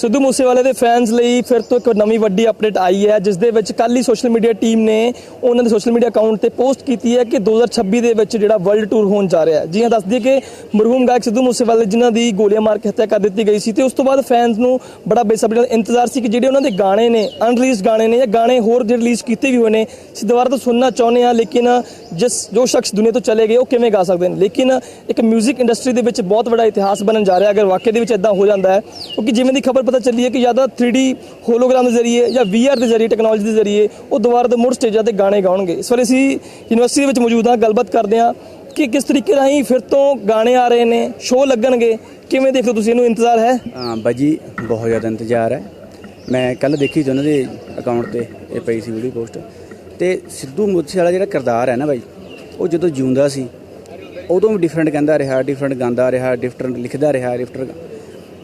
ਸਿੱਧੂ ਮੂਸੇਵਾਲੇ ਦੇ ਫੈਨਸ ਲਈ ਫਿਰ ਤੋਂ ਇੱਕ ਨਵੀਂ ਵੱਡੀ ਅਪਡੇਟ ਆਈ ਹੈ ਜਿਸ ਦੇ ਵਿੱਚ ਕੱਲ ਹੀ ਸੋਸ਼ਲ ਮੀਡੀਆ ਟੀਮ ਨੇ ਉਹਨਾਂ ਦੇ ਸੋਸ਼ਲ ਮੀਡੀਆ ਅਕਾਊਂਟ ਤੇ ਪੋਸਟ ਕੀਤੀ ਹੈ ਕਿ 2026 ਦੇ ਵਿੱਚ ਜਿਹੜਾ ਵਰਲਡ ਟੂਰ ਹੋਣ ਜਾ ਰਿਹਾ ਹੈ। ਜੀ ਹਾਂ, ਦੱਸ ਦਈਏ ਕਿ ਮਰਹੂਮ ਗਾਇਕ ਸਿੱਧੂ ਮੂਸੇਵਾਲੇ ਜਿਨ੍ਹਾਂ ਦੀ ਗੋਲੀਆਂ ਮਾਰ ਕੇ ਹੱਤਿਆ ਕਰ ਦਿੱਤੀ ਗਈ ਸੀ ਤੇ ਉਸ ਤੋਂ ਬਾਅਦ ਫੈਨਸ ਨੂੰ ਬੜਾ ਬੇਸਬਰੀ ਨਾਲ ਇੰਤਜ਼ਾਰ ਸੀ ਕਿ ਜਿਹੜੇ ਉਹਨਾਂ ਦੇ ਗਾਣੇ ਨੇ ਅਨਰਿਲੀਜ਼ਡ ਗਾਣੇ ਨੇ ਜਾਂ ਗਾਣੇ ਹੋਰ ਜਿਹੜੇ ਰਿਲੀਜ਼ ਕੀਤੇ ਵੀ ਹੋਏ ਨੇ ਅਸੀਂ ਦੁਬਾਰਾ ਤੋਂ ਸੁਣਨਾ ਚਾਹੁੰਦੇ ਹਾਂ, ਲੇਕਿਨ ਜਿਸ ਜੋ ਸ਼ਖਸ ਦੁਨੀਆ ਤੋਂ ਚਲੇ ਗਏ, ਉਹ ਕਿਵੇਂ ਗਾ ਸਕਦੇ ਨੇ? ਲੇਕਿਨ ਇੱਕ 뮤직 ਇੰਡਸਟਰੀ ਦੇ ਵਿੱਚ ਬਹੁਤ ਵੱਡਾ ਇਤਿਹਾਸ ਬਣਨ ਜਾ ਰਿਹਾ ਅਗਰ ਵਾਕਈ ਦੇ ਵਿੱਚ ਇਦਾਂ ਹੋ ਜਾਂਦਾ ਹੈ, ਕਿਉਂਕਿ ਜਿਵੇਂ ਦੀ ਖਬਰ ਪਤਾ ਚੱਲੀ ਹੈ ਕਿ ਜ਼ਿਆਦਾ 3D ਹੋਲੋਗ੍ਰਾਮ ਦੇ ਜ਼ਰੀਏ ਜਾਂ VR ਦੇ ਜ਼ਰੀਏ ਟੈਕਨੋਲੋਜੀ ਦੇ ਜ਼ਰੀਏ ਉਹ ਦੁਬਾਰਾ ਤੋਂ ਮੁੜ ਸਟੇਜਾਂ ਤੇ ਗਾਣੇ ਗਾਉਣਗੇ। ਇਸ ਵੇਲੇ ਅਸੀਂ ਯੂਨੀਵਰਸਿਟੀ ਦੇ ਵਿੱਚ ਮੌਜੂਦ ਹਾਂ, ਗੱਲਬਾਤ ਕਰਦੇ ਹਾਂ ਕਿ ਕਿਸ ਤਰੀਕੇ ਰਾਹੀਂ ਫਿਰ ਤੋਂ ਗਾਣੇ ਆ ਰਹੇ ਨੇ ਸ਼ੋਅ ਲੱਗਣਗੇ, ਕਿਵੇਂ ਦੇਖਦੇ ਹੋ ਤੁਸੀਂ? ਇਹਨੂੰ ਇੰਤਜ਼ਾਰ ਹੈ? ਹਾਂ ਬਾਜੀ ਬਹੁਤ ਜ਼ਿਆਦਾ ਇੰਤਜ਼ਾਰ ਹੈ। ਮੈਂ ਕੱਲ ਦੇਖੀ ਸੀ ਉਹਨਾਂ ਦੇ ਅਕਾਊਂਟ ਤੇ, ਇਹ ਪਈ ਸੀ ਵੀਡੀਓ ਪੋਸਟ। ਤੇ ਸਿੱਧੂ ਮੂਸੇ ਵਾਲਾ ਜਿਹੜਾ ਕਿਰਦਾਰ ਹੈ ਨਾ ਬਾਈ, ਉਹ ਜਦੋਂ ਜਿਉਂਦਾ ਸੀ, ਉਦੋਂ ਵੀ ਡਿਫਰੈਂਟ ਕਹਿੰਦਾ ਰਿਹਾ ਡਿਫਰੈਂਟ ਗਾਉਂਦਾ ਰਿਹਾ ਡਿਫਰੈਂਟ ਲਿਖਦਾ ਰਿਹਾ ਡਿਫਰੈਂਟ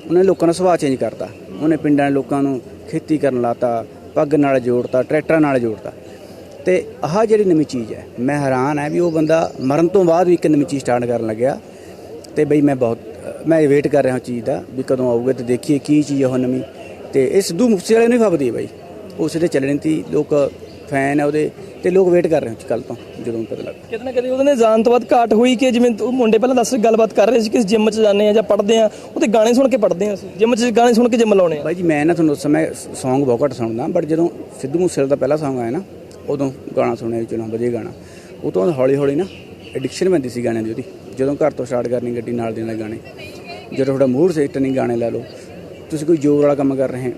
ਉਹਨੇ ਲੋਕਾਂ ਦਾ ਸੁਭਾਅ ਚੇਂਜ ਕਰਤਾ। ਉਹਨੇ ਪਿੰਡਾਂ ਦੇ ਲੋਕਾਂ ਨੂੰ ਖੇਤੀ ਕਰਨ ਲਾਤਾ, ਪੱਗ ਨਾਲ ਜੋੜਤਾ, ਟਰੈਕਟਰਾਂ ਨਾਲ ਜੋੜਤਾ। ਤੇ ਆਹ ਜਿਹੜੀ ਨਵੀਂ ਚੀਜ਼ ਹੈ, ਮੈਂ ਹੈਰਾਨ ਹੈ ਵੀ ਉਹ ਬੰਦਾ ਮਰਨ ਤੋਂ ਬਾਅਦ ਵੀ ਇੱਕ ਨਵੀਂ ਚੀਜ਼ ਸਟਾਰਟ ਕਰਨ ਲੱਗਿਆ। ਤੇ ਬਈ ਮੈਂ ਬਹੁਤ, ਮੈਂ ਵੇਟ ਕਰ ਰਿਹਾ ਹਾਂ ਚੀਜ਼ ਦਾ ਵੀ ਕਦੋਂ ਆਊਗਾ ਤੇ ਦੇਖੀਏ ਕੀ ਚੀਜ਼ ਹੈ ਉਹ ਨਵੀਂ। ਤੇ ਇਹ ਸਿੱਧੂ ਮੂਸੇ ਵਾਲੇ ਨੂੰ ਹੀ ਫਬਦੀ ਬਈ ਬਾਈ। ਉਸੇ ਤੇ ਚੱਲਣੀ ਤੀ ਲੋਕ ਫੈਨ ਹੈ ਉਹਦੇ। ਤੇ ਲੋਕ ਵੇਟ ਕਰ ਰਹੇ ਹੋ ਕੱਲ ਤੋਂ ਜਦੋਂ ਪਤਾ ਲੱਗ ਕਿਤੇ ਨਾ ਕਿਤੇ ਉਹਦੇ ਨੇ ਜਾਣ ਤੋਂ ਬਾਅਦ ਘਾਟ ਹੋਈ ਕਿ ਜਿਵੇਂ ਉਹ ਮੁੰਡੇ ਪਹਿਲਾਂ ਦੱਸ ਗੱਲਬਾਤ ਕਰ ਰਹੇ ਸੀ ਕਿ ਜਿਮ 'ਚ ਜਾਂਦੇ ਆ ਜਾਂ ਪੜ੍ਹਦੇ ਆ ਉਹਦੇ ਗਾਣੇ ਸੁਣ ਕੇ ਪੜ੍ਹਦੇ ਆ ਅਸੀਂ। ਜਿਮ 'ਚ ਗਾਣੇ ਸੁਣ ਕੇ ਜਿਮ ਲਾਉਣੇ ਆ। ਬਾਈ ਜੀ ਮੈਂ ਨਾ ਤੁਹਾਨੂੰ ਦੱਸਾਂ ਮੈਂ Song ਬਹੁਤ ਘੱਟ ਸੁਣਦਾ ਬਟ ਜਦੋਂ ਸਿੱਧੂ ਮੂਸੇਵਾਲੇ ਦਾ ਪਹਿਲਾ Song ਆਇਆ ਨਾ ਉਦੋਂ ਗਾਣਾ ਸੁਣਿਆ ਚਲੋ ਵਧੀਆ ਗਾਣਾ। ਉਹ ਤੋਂ ਹੌਲੀ ਹੌਲੀ ਨਾ ਐਡਿਕਸ਼ਨ ਪੈਂਦੀ ਸੀ ਗਾਣਿਆਂ ਦੀ ਉਹਦੀ। ਜਦੋਂ ਘਰ ਤੋਂ ਸਟਾਰਟ ਕਰਨੀ ਗੱਡੀ ਨਾਲ ਦੇ ਨਾਲ ਗਾਣੇ ਜਦੋਂ ਤੁਹਾਡਾ ਮੂਡ ਸੈਟ ਨਹੀਂ ਗਾਣੇ ਲਾ ਲਓ ਤੁਸੀਂ ਕੋਈ ਜੋਰ ਵਾਲਾ ਕੰਮ ਕਰ ਰਹੇ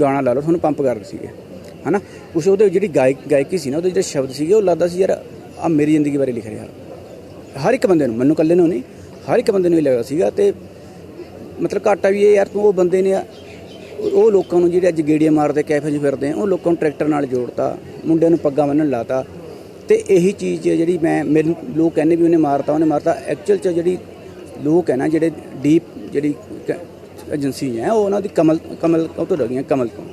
ਗਾਣਾ ਲਾ ਲਓ ਤੁਹਾਨੂੰ ਪੰਪ ਕਰਦੇ ਸੀਗੇ। ਹਨਾ? ਕੁਛ ਉਹਦੇ ਜਿਹੜੀ ਗਾਇਕ, ਗਾਇਕੀ ਸੀ ਨਾ, ਉਹਦੇ ਜਿਹੜੇ ਸ਼ਬਦ ਸੀਗੇ, ਉਹ ਲੱਗਦਾ ਸੀ ਯਾਰ ਆ ਮੇਰੀ ਜ਼ਿੰਦਗੀ ਬਾਰੇ ਲਿਖ ਰਿਹਾ ਹਰ ਇੱਕ ਬੰਦੇ ਨੂੰ, ਮੈਨੂੰ ਇਕੱਲੇ ਨੂੰ ਨਹੀਂ, ਹਰ ਇੱਕ ਬੰਦੇ ਨੂੰ ਹੀ ਲੱਗਦਾ ਸੀਗਾ ਤੇ ਮਤਲਬ ਘਾਟਾ ਵੀ ਇਹ ਯਾਰ ਤੂੰ ਉਹ ਬੰਦੇ ਨੇ ਉਹ ਲੋਕਾਂ ਨੂੰ ਜਿਹੜੇ ਅੱਜ ਗੇੜੀਆਂ ਮਾਰਦੇ, ਕੈਫੇ 'ਚ ਫਿਰਦੇ ਆ ਉਹ ਲੋਕਾਂ ਨੂੰ ਟਰੈਕਟਰ ਨਾਲ ਜੋੜਤਾ, ਮੁੰਡਿਆਂ ਨੂੰ ਪੱਗਾਂ ਬੰਨਣ ਲਾਤਾ। ਤੇ ਇਹੀ ਚੀਜ਼ ਜਿਹੜੀ ਮੈਂ, ਮੈਨੂੰ ਲੋਕ ਕਹਿੰਦੇ ਵੀ ਉਹਨੇ ਮਾਰਤਾ ਉਹਨੇ ਮਾਰਤਾ। ਐਕਚੁਅਲ 'ਚ ਜਿਹੜੀ ਲੋਕ ਹੈ ਨਾ, ਜਿਹੜੇ ਡੀਪ ਜਿਹੜੀ ਏਜੰਸੀ ਹੈ, ਉਹ ਉਹਨਾਂ ਦੀ ਕਮਲ ਕਮਲ, ਉਹ ਤੋਂ ਲੱਗੀਆਂ ਕਮਲ ਤੋਂ।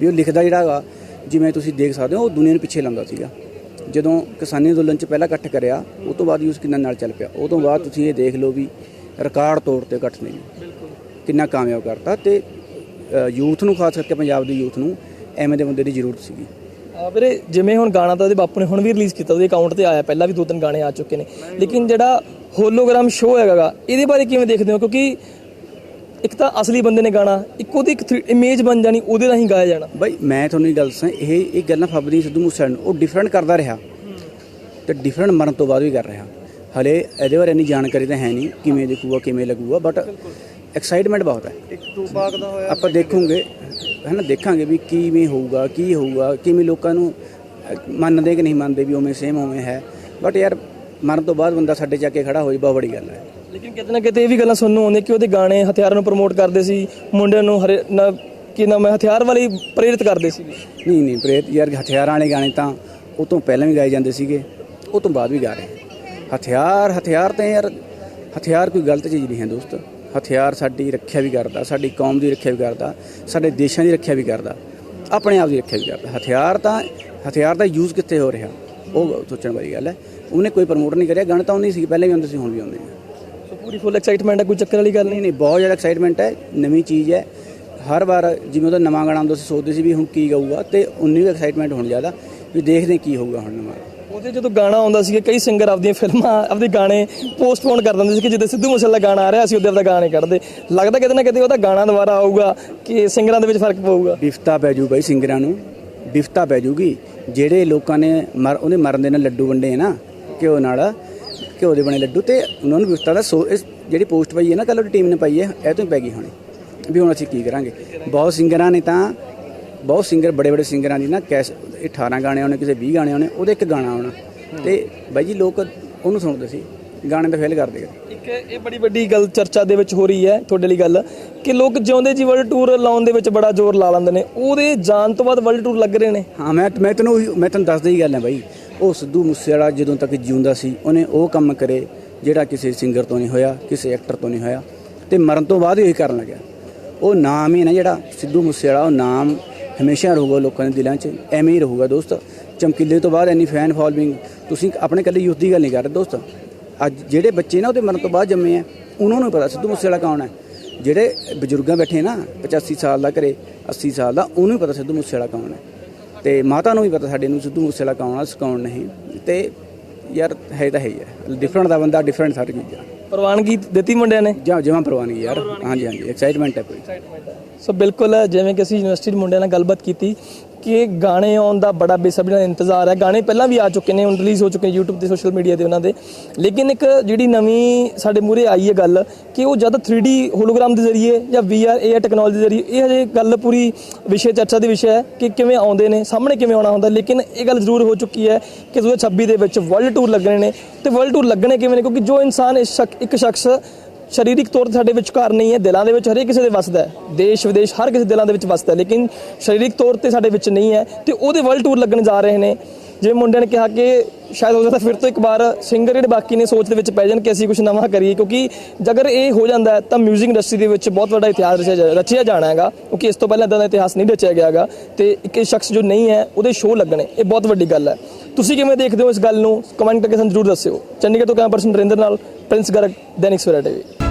ਵੀ ਉਹ ਲਿਖਦਾ ਜਿਹੜਾ ਹੈਗਾ ਜਿਵੇਂ ਤੁਸੀਂ ਦੇਖ ਸਕਦੇ ਹੋ, ਉਹ ਦੁਨੀਆ ਨੂੰ ਪਿੱਛੇ ਲਾਉਂਦਾ ਸੀਗਾ। ਜਦੋਂ ਕਿਸਾਨੀ ਅੰਦੋਲਨ 'ਚ ਪਹਿਲਾਂ ਇਕੱਠ ਕਰਿਆ, ਉਹ ਤੋਂ ਬਾਅਦ ਯੂਸ ਕਿੰਨਾ ਨਾਲ ਚੱਲ ਪਿਆ। ਉਹ ਤੋਂ ਬਾਅਦ ਤੁਸੀਂ ਇਹ ਦੇਖ ਲਓ ਵੀ ਰਿਕਾਰਡ ਤੋੜ ਤੇ ਇਕੱਠ ਨਹੀਂ। ਕਿੰਨਾ ਕਾਮਯਾਬ ਕਰਤਾ ਤੇ ਯੂਥ ਨੂੰ, ਖਾਸ ਕਰਕੇ ਪੰਜਾਬ ਦੇ ਯੂਥ ਨੂੰ ਐਵੇਂ ਦੇ ਬੰਦੇ ਦੀ ਜ਼ਰੂਰਤ ਸੀਗੀ। ਵੀਰੇ, ਜਿਵੇਂ ਹੁਣ ਗਾਣਾ ਤਾਂ ਉਹਦੇ ਬਾਪੂ ਨੇ ਹੁਣ ਵੀ ਰਿਲੀਜ਼ ਕੀਤਾ, ਉਹਦੇ ਅਕਾਊਂਟ ਤੇ ਆਇਆ, ਪਹਿਲਾਂ ਵੀ ਦੋ ਤਿੰਨ ਗਾਣੇ ਆ ਚੁੱਕੇ ਨੇ। ਲੇਕਿਨ ਜਿਹੜਾ ਹੋਲੋਗ੍ਰਾਮ ਸ਼ੋਅ ਹੈਗਾ ਇਹਦੇ ਬਾਰੇ ਕਿਵੇਂ ਦੇਖਦੇ ਹੋ? ਕਿਉਂਕਿ ਇੱਕ ਤਾਂ ਅਸਲੀ ਬੰਦੇ ਨੇ ਗਾਣਾ ਇੱਕ ਉਹਦੀ ਇੱਕ ਇਮੇਜ ਬਣ ਜਾਣੀ ਉਹਦੇ ਰਾਹੀਂ ਗਾਇਆ ਜਾਣਾ। ਬਾਈ ਮੈਂ ਤੁਹਾਨੂੰ ਇਹ ਗੱਲ ਦੱਸਾਂ ਇਹ ਇਹ ਗੱਲਾਂ ਫਬਦੀ ਸਿੱਧੂ ਮੂਸੇਵਾਲੇ ਨੂੰ ਉਹ ਡਿਫਰੈਂਟ ਕਰਦਾ ਰਿਹਾ। ਤੇ ਡਿਫਰੈਂਟ ਮਰਨ ਤੋਂ ਬਾਅਦ ਵੀ ਕਰ ਰਿਹਾ। ਹਲੇ ਇਹਦੇ ਬਾਰੇ ਇੰਨੀ ਜਾਣਕਾਰੀ ਤਾਂ ਹੈ ਨਹੀਂ ਕਿਵੇਂ ਦੇਖੂਗਾ ਕਿਵੇਂ ਲੱਗੂਗਾ ਬਟ ਐਕਸਾਈਟਮੈਂਟ ਬਹੁਤ ਹੈ। ਇੱਕ ਟੂਪਾਕ ਦਾ ਹੋਇਆ। ਆਪਾਂ ਦੇਖੂਗੇ ਹਨਾ ਦੇਖਾਂਗੇ ਵੀ ਕਿਵੇਂ ਹੋਊਗਾ ਕੀ ਹੋਊਗਾ ਕਿਵੇਂ ਲੋਕਾਂ ਨੂੰ ਮੰਨਦੇ ਕਿ ਨਹੀਂ ਮੰਨਦੇ ਵੀ ਉਵੇਂ ਸੇਮ ਉਵੇਂ ਹੈ। ਬਟ ਯਾਰ ਮਰਨ ਤੋਂ ਬਾਅਦ ਬੰਦਾ ਸਾਡੇ ਚੱਕ ਕੇ ਖੜਾ ਹੋ ਜਾਏ ਬਹੁਤ ਬੜੀ ਗੱਲ ਹੈ। ਲੇਕਿਨ ਕਿਤੇ ਨਾ ਕਿਤੇ ਇਹ ਵੀ ਗੱਲਾਂ ਸੁਣਨ ਨੂੰ ਆਉਂਦੀਆਂ ਕਿ ਉਹਦੇ ਗਾਣੇ ਹਥਿਆਰਾਂ ਨੂੰ ਪ੍ਰਮੋਟ ਕਰਦੇ ਸੀ, ਮੁੰਡਿਆਂ ਨੂੰ ਹਰੇ, ਨਾ, ਕਿ ਨਾਮ ਹੈ, ਹਥਿਆਰ ਵਾਲੀ ਪ੍ਰੇਰਿਤ ਕਰਦੇ ਸੀ। ਨਹੀਂ ਨਹੀਂ, ਪ੍ਰੇਰਿਤ ਯਾਰ, ਹਥਿਆਰਾਂ ਵਾਲੇ ਗਾਣੇ ਤਾਂ ਉਹ ਤੋਂ ਪਹਿਲਾਂ ਵੀ ਗਾਏ ਜਾਂਦੇ ਸੀਗੇ, ਉਹ ਤੋਂ ਬਾਅਦ ਵੀ ਗਾ ਰਹੇ ਹਥਿਆਰ ਹਥਿਆਰ ਤਾਂ ਯਾਰ, ਹਥਿਆਰ ਕੋਈ ਗਲਤ ਚੀਜ਼ ਨਹੀਂ ਹੈ ਦੋਸਤ। ਹਥਿਆਰ ਸਾਡੀ ਰੱਖਿਆ ਵੀ ਕਰਦਾ, ਸਾਡੀ ਕੌਮ ਦੀ ਰੱਖਿਆ ਵੀ ਕਰਦਾ, ਸਾਡੇ ਦੇਸ਼ਾਂ ਦੀ ਰੱਖਿਆ ਵੀ ਕਰਦਾ, ਆਪਣੇ ਆਪ ਦੀ ਰੱਖਿਆ ਵੀ ਕਰਦਾ। ਹਥਿਆਰ ਤਾਂ, ਹਥਿਆਰ ਦਾ ਯੂਜ਼ ਕਿੱਥੇ ਹੋ ਰਿਹਾ? ਉਹ ਸੋਚਣ ਵਾਲੀ ਗੱਲ ਹੈ। ਉਹਨੇ ਕੋਈ ਪ੍ਰਮੋਟ ਨਹੀਂ ਕਰਿਆ, ਗਾਣੇ ਤਾਂ ਉਹਨੇ ਸੀ, ਪਹਿਲਾਂ ਵੀ ਆਉਂਦੇ ਸੀ, ਹੁਣ ਵੀ ਆਉਂਦੇ ਆ ਪੂਰੀ ਫੁੱਲ ਐਕਸਾਈਟਮੈਂਟ ਹੈ ਕੋਈ ਚੱਕਰ ਵਾਲੀ ਗੱਲ ਨਹੀਂ ਨਹੀਂ। ਬਹੁਤ ਜ਼ਿਆਦਾ ਐਕਸਾਈਟਮੈਂਟ ਹੈ ਨਵੀਂ ਚੀਜ਼ ਹੈ। ਹਰ ਵਾਰ ਜਿਵੇਂ ਉਹਦਾ ਨਵਾਂ ਗਾਣਾ ਆਉਂਦਾ ਸੀ ਸੋਚਦੇ ਸੀ ਵੀ ਹੁਣ ਕੀ ਗਾਊਗਾ ਤੇ ਉਨੀ ਵੀ ਐਕਸਾਈਟਮੈਂਟ ਹੁਣ ਜ਼ਿਆਦਾ ਵੀ ਦੇਖਦੇ ਕੀ ਹੋਊਗਾ ਹੁਣ ਨਵਾਂ। ਉਹਦੇ ਜਦੋਂ ਗਾਣਾ ਆਉਂਦਾ ਸੀ ਕਈ ਸਿੰਗਰ ਆਪਦੀਆਂ ਫਿਲਮਾਂ ਆਪਦੇ ਗਾਣੇ ਪੋਸਟਪੋਨ ਕਰ ਦਿੰਦੇ ਸੀ ਕਿ ਜਦੋਂ ਸਿੱਧੂ ਮੂਸੇਵਾਲਾ ਗਾਣਾ ਆ ਰਿਹਾ ਸੀ ਉਹਦੇ ਆਪਦਾ ਗਾਣੇ ਕੱਢਦੇ। ਲੱਗਦਾ ਕਿਤੇ ਨਾ ਕਿਤੇ ਉਹਦਾ ਗਾਣਾ ਦੁਬਾਰਾ ਆਊਗਾ ਕਿ ਸਿੰਗਰਾਂ ਦੇ ਵਿੱਚ ਫ਼ਰਕ ਪਊਗਾ। ਬਿਫਤਾ ਪੈ ਜੂ ਬਾਈ ਸਿੰਗਰਾਂ ਨੂੰ ਬਿਫਤਾ ਪੈ ਜੂਗੀ। ਜਿਹੜੇ ਲੋਕਾਂ ਨੇ ਮਰ ਉਹਨੇ ਮਰਨ ਦੇ ਨਾਲ ਲੱਡੂ ਵੰਡੇ ਨਾ ਘਿਓ ਨਾਲ ਘਿਓ ਦੇ ਬਣੇ ਲੱਡੂ ਤੇ ਉਹਨਾਂ ਨੂੰ ਬਿਫਤਾ ਦਾ ਸੋ ਇਸ ਜਿਹੜੀ ਪੋਸਟ ਪਈ ਹੈ ਨਾ ਕੱਲ ਉਹਦੀ ਟੀਮ ਨੇ ਪਾਈ ਹੈ ਇਹ ਤੋਂ ਹੀ ਪੈ ਗਈ ਹੋਣੀ। ਵੀ ਹੁਣ ਅਸੀਂ ਕੀ ਕਰਾਂਗੇ? ਬਹੁਤ ਸਿੰਗਰਾਂ ਨੇ ਤਾਂ ਬਹੁਤ ਸਿੰਗਰ ਬੜੇ ਬੜੇ ਸਿੰਗਰਾਂ ਦੀ ਨਾ ਕੈਸ ਇਹ 18 ਗਾਣੇ ਆਉਣੇ ਕਿਸੇ 20 ਗਾਣੇ ਆਉਣੇ ਉਹਦੇ ਇੱਕ ਗਾਣਾ ਆਉਣਾ। ਤੇ ਬਾਈ ਜੀ ਲੋਕ ਉਹਨੂੰ ਸੁਣਦੇ ਸੀ ਗਾਣੇ ਤਾਂ ਫੇਲ ਕਰਦੇ ਇੱਕ ਇਹ ਬੜੀ ਵੱਡੀ ਗੱਲ ਚਰਚਾ ਦੇ ਵਿੱਚ ਹੋ ਰਹੀ ਹੈ ਤੁਹਾਡੇ ਲਈ ਗੱਲ ਕਿ ਲੋਕ ਜਿਉਂਦੇ ਜੀ ਵਰਲਡ ਟੂਰ ਲਾਉਣ ਦੇ ਵਿੱਚ ਬੜਾ ਜ਼ੋਰ ਲਾ ਲੈਂਦੇ ਨੇ ਉਹਦੇ ਜਾਣ ਤੋਂ ਬਾਅਦ ਵਰਲਡ ਟੂਰ ਲੱਗ ਰਹੇ ਨੇ। ਹਾਂ ਮੈਂ ਮੈਂ ਤੈਨੂੰ ਮੈਂ ਤੈਨੂੰ ਦੱਸਦਾ ਹੀ ਗੱਲ ਹੈ ਬਾਈ। ਉਹ ਸਿੱਧੂ ਮੂਸੇਵਾਲਾ ਜਦੋਂ ਤੱਕ ਜਿਉਂਦਾ ਸੀ, ਉਹਨੇ ਉਹ ਕੰਮ ਕਰੇ ਜਿਹੜਾ ਕਿਸੇ ਸਿੰਗਰ ਤੋਂ ਨਹੀਂ ਹੋਇਆ, ਕਿਸੇ ਐਕਟਰ ਤੋਂ ਨਹੀਂ ਹੋਇਆ ਤੇ ਮਰਨ ਤੋਂ ਬਾਅਦ ਹੀ ਉਹੀ ਕਰਨ ਲੱਗਿਆ। ਉਹ ਨਾਮ ਹੀ ਨਾ ਜਿਹੜਾ ਸਿੱਧੂ ਮੂਸੇਵਾਲਾ, ਉਹ ਨਾਮ ਹਮੇਸ਼ਾ ਰਹੂਗਾ ਲੋਕਾਂ ਦੇ ਦਿਲਾਂ 'ਚ, ਐਵੇਂ ਹੀ ਰਹੂਗਾ ਦੋਸਤ। ਚਮਕੀਲੇ ਤੋਂ ਬਾਅਦ ਐਨੀ ਫੈਨ ਫਾਲੋਇੰਗ ਤੁਸੀਂ ਆਪਣੇ ਕੱਲੇ ਯੂਥ ਦੀ ਗੱਲ ਨਹੀਂ ਕਰ ਰਹੇ ਦੋਸਤ। ਅੱਜ ਜਿਹੜੇ ਬੱਚੇ ਨਾ ਉਹਦੇ ਮਰਨ ਤੋਂ ਬਾਅਦ ਜੰਮੇ ਆ, ਉਹਨਾਂ ਨੂੰ ਪਤਾ ਸਿੱਧੂ ਮੂਸੇਵਾਲਾ ਕੌਣ ਹੈ ਜਿਹੜੇ ਬਜ਼ੁਰਗਾਂ ਬੈਠੇ ਨਾ 85 ਸਾਲ ਦਾ ਘਰੇ 80 ਸਾਲ ਦਾ, ਉਹਨੂੰ ਵੀ ਪਤਾ ਸਿੱਧੂ ਮੂਸੇਵਾਲਾ ਕੌਣ ਹੈ ਤੇ ਮਾਤਾ ਨੂੰ ਵੀ ਪਤਾ ਸਾਡੇ ਨੂੰ ਸਿੱਧੂ ਮੂਸੇਵਾਲਾ ਕੌਣ ਆ ਕੌਣ ਨਹੀਂ। ਤੇ ਯਾਰ ਹੈ ਤਾਂ ਹੈ ਹੀ ਹੈ ਡਿਫਰੈਂਟ ਦਾ ਬੰਦਾ ਡਿਫਰੈਂਟ ਸਾਰੀ ਚੀਜ਼ਾਂ। ਪ੍ਰਵਾਨਗੀ ਦਿੱਤੀ ਮੁੰਡਿਆਂ ਨੇ? ਜਾਂ ਜਮਾਂ ਪ੍ਰਵਾਨਗੀ ਯਾਰ। ਹਾਂਜੀ ਹਾਂਜੀ ਐਕਸਾਈਟਮੈਂਟ ਹੈ ਪੂਰੀ ਸੋ ਬਿਲਕੁਲ ਜਿਵੇਂ ਕਿ ਅਸੀਂ ਯੂਨੀਵਰਸਿਟੀ ਦੇ ਮੁੰਡਿਆਂ ਨਾਲ ਗੱਲਬਾਤ ਕੀਤੀ ਕਿ ਗਾਣੇ ਆਉਣ ਦਾ ਬੜਾ ਬੇਸਬਰੀ ਨਾਲ ਇੰਤਜ਼ਾਰ ਹੈ। ਗਾਣੇ ਪਹਿਲਾਂ ਵੀ ਆ ਚੁੱਕੇ ਨੇ, ਹੁਣ ਰਿਲੀਜ਼ ਹੋ ਚੁੱਕੇ ਨੇ YouTube ਤੇ ਸੋਸ਼ਲ ਮੀਡੀਆ ਤੇ ਉਹਨਾਂ ਦੇ। ਲੇਕਿਨ ਇੱਕ ਜਿਹੜੀ ਨਵੀਂ ਸਾਡੇ ਮੂਹਰੇ ਆਈ ਹੈ ਗੱਲ ਕਿ ਉਹ ਜਦ 3D ਹੋਲੋਗ੍ਰਾਮ ਦੇ ਜ਼ਰੀਏ ਜਾਂ VR AR ਟੈਕਨੋਲੋਜੀ ਦੇ ਜ਼ਰੀਏ, ਇਹ ਹਜੇ ਗੱਲ ਪੂਰੀ ਵਿਸ਼ੇ ਚਰਚਾ ਦੀ ਵਿਸ਼ਾ ਹੈ ਕਿ ਕਿਵੇਂ ਆਉਂਦੇ ਨੇ, ਸਾਹਮਣੇ ਕਿਵੇਂ ਆਉਣਾ ਹੁੰਦਾ। ਲੇਕਿਨ ਇਹ ਗੱਲ ਜ਼ਰੂਰ ਹੋ ਚੁੱਕੀ ਹੈ ਕਿ 2026 ਦੇ ਵਿੱਚ ਵਰਲਡ ਟੂਰ ਲੱਗਣੇ ਨੇ। ਤੇ ਵਰਲਡ ਟੂਰ ਲੱਗਣੇ ਕਿਵੇਂ ਨੇ? ਕਿਉਂਕਿ ਜੋ ਇਨਸਾਨ ਇਸ ਸ਼ਕ- ਇੱਕ ਸ਼ਖਸ ਸਰੀਰਕ ਤੌਰ ਤੇ ਸਾਡੇ ਵਿਚਕਾਰ ਨਹੀਂ ਹੈ, ਦਿਲਾਂ ਦੇ ਵਿੱਚ ਹਰੇਕ ਕਿਸੇ ਦੇ ਵਸਦਾ ਹੈ। ਦੇਸ਼, ਵਿਦੇਸ਼ ਹਰ ਕਿਸੇ ਦਿਲਾਂ ਦੇ ਵਿੱਚ ਵਸਦਾ ਹੈ, ਲੇਕਿਨ ਸਰੀਰਕ ਤੌਰ ਤੇ ਸਾਡੇ ਵਿੱਚ ਨਹੀਂ ਹੈ ਤੇ ਉਹਦੇ ਵਰਲਡ ਟੂਰ ਲੱਗਣ ਜਾ ਰਹੇ ਨੇ। ਜਿਵੇਂ ਮੁੰਡਿਆਂ ਨੇ ਕਿਹਾ ਕਿ ਸ਼ਾਇਦ ਹੋ ਸਕਦਾ ਫਿਰ ਤੋਂ ਇੱਕ ਵਾਰ ਸਿੰਗਰ ਜਿਹੜੇ ਬਾਕੀ ਨੇ ਸੋਚ ਦੇ ਵਿੱਚ ਪੈ ਜਾਣ ਕਿ ਅਸੀਂ ਕੁਝ ਨਵਾਂ ਕਰੀਏ, ਕਿਉਂਕਿ ਜੇਕਰ ਇਹ ਹੋ ਜਾਂਦਾ ਤਾਂ 뮤직 ਇੰਡਸਟਰੀ ਦੇ ਵਿੱਚ ਬਹੁਤ ਵੱਡਾ ਇਤਿਹਾਸ ਰਚਿਆ ਜਾ- ਰਚਿਆ ਜਾਣਾ ਹੈਗਾ, ਕਿਉਂਕਿ ਇਸ ਤੋਂ ਪਹਿਲਾਂ ਇਦਾਂ ਦਾ ਇਤਿਹਾਸ ਨਹੀਂ ਰਚਿਆ ਗਿਆ ਹੈਗਾ ਤੇ ਇੱਕ ਇਹ ਸ਼ਖਸ ਜੋ ਨਹੀਂ ਹੈ, ਉਹਦੇ ਸ਼ੋਅ ਲੱਗਣੇ, ਇਹ ਬਹੁਤ ਵੱਡੀ ਗੱਲ ਹੈ। ਤੁਸੀਂ ਕਿਵੇਂ ਦੇਖਦੇ ਹੋ ਇਸ ਗੱਲ ਨੂੰ? ਕਮੈਂਟ ਕਰਕੇ ਸਾਨੂੰ ਜ਼ਰੂਰ ਦੱਸਿਓ। ਚੰਡੀਗੜ੍ਹ ਤੋਂ ਕੈਮਰਾ ਪਰਸਨ ਨਰਿੰਦਰ ਨਾਲ ਪ੍ਰਿੰਸ ਗਰਗ ਦੈਨਿਕ ਸਵੇਰਾ ਟੀਵੀ